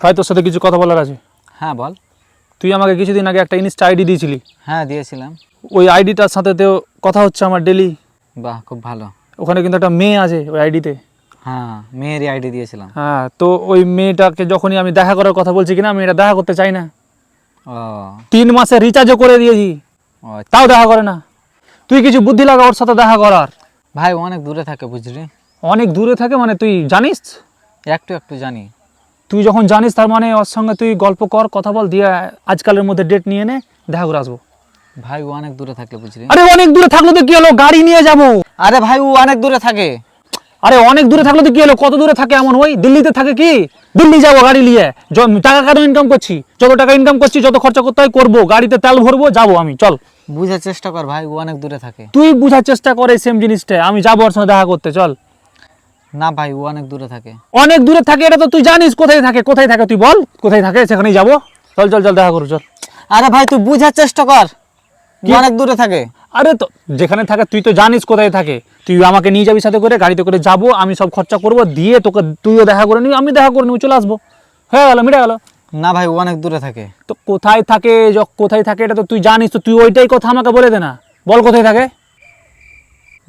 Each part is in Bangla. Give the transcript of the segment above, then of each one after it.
ভাই তোর সাথে কিছু কথা বলার আছে? হ্যাঁ বল। তুই আমাকে কিছুদিন আগে একটা ইনস্টা আইডি দিয়েছিলি। হ্যাঁ দিয়েছিলাম। ওই আইডিটার সাথে তো কথা হচ্ছে আমার ডেলি বাহ খুব ভালো। ওখানে কিন্তু একটা মেয়ে আছে ওই আইডিতে হ্যাঁ মেয়েরই আইডি দিয়েছিলাম। হ্যাঁ তো ওই মেয়েটাকে যখনই আমি দেখা করার কথা বলছি কিনা আমি এটা দেখা করতে চাই না। ও। তিন মাসে রিচার্জও করে দিয়েছি। আচ্ছা। তাও দেখা করে না। তুই কিছু বুদ্ধি লাগা ওর সাথে দেখা করার? ভাই অনেক দূরে থাকে বুঝলি? অনেক দূরে থাকে মানে তুই জানিস? একটু একটু জানি। তুই যখন জানিস তার মানে ওর সঙ্গে তুই গল্প কর কথা বল দিয়ে আজকালের মধ্যে ডেট নিয়ে নে দেখা করে আসব। ভাই ও অনেক দূরে থাকে বুঝলি। আরে অনেক দূরে থাকলে তো কি হলো? গাড়ি নিয়ে যাব। আরে ভাই ও অনেক দূরে থাকে। আরে অনেক দূরে থাকলে তো কি হলো? কত দূরে থাকে এমন? ওই দিল্লিতে থাকে কি? দিল্লি যাব গাড়ি নিয়ে। টাকা কেন ইনকাম করছি? যত টাকা ইনকাম করছি যত খরচা করতে হয় করব। গাড়িতে তেল ভরবো যাব আমি চল। বুঝার চেষ্টা কর ভাই ও অনেক দূরে থাকে। তুই বুঝার চেষ্টা করে সেম জিনিসটা। আমি যাব ওর সঙ্গে দেখা করতে চল। না ভাই ও অনেক দূরে থাকে। অনেক দূরে থাকে এটা তো তুই জানিস কোথায় থাকে কোথায় থাকে তুই বল কোথায় থাকে সেখানেই যাব। চল চল চল দেখা করু চল। আরে ভাই তুই বুঝার চেষ্টা কর? অনেক দূরে থাকে। আরে তো যেখানে থাকে তুই তো জানিস কোথায় থাকে। তুই আমাকে নিয়ে যাবি সাথে করে গাড়িতে করে যাব আমি সব খরচা করব দিয়ে তোকে তুইও দেখা করে নিবি আমি দেখা করে নিবি চলে আসব। হয়ে গেল মিটে গেল। না ভাই ও অনেক দূরে থাকে। তো কোথায় থাকে য- কোথায় থাকে এটা তো তুই জানিস তো তুই ওইটাই কথা আমাকে বলে দে না। বল কোথায় থাকে।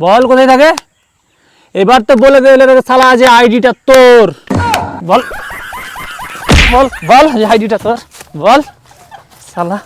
বল কোথায় থাকে। এবার তো বলে দিলে সালা, যে আইডিটা তোর। বল। বল বল আইডিটা তোর। বল। শালা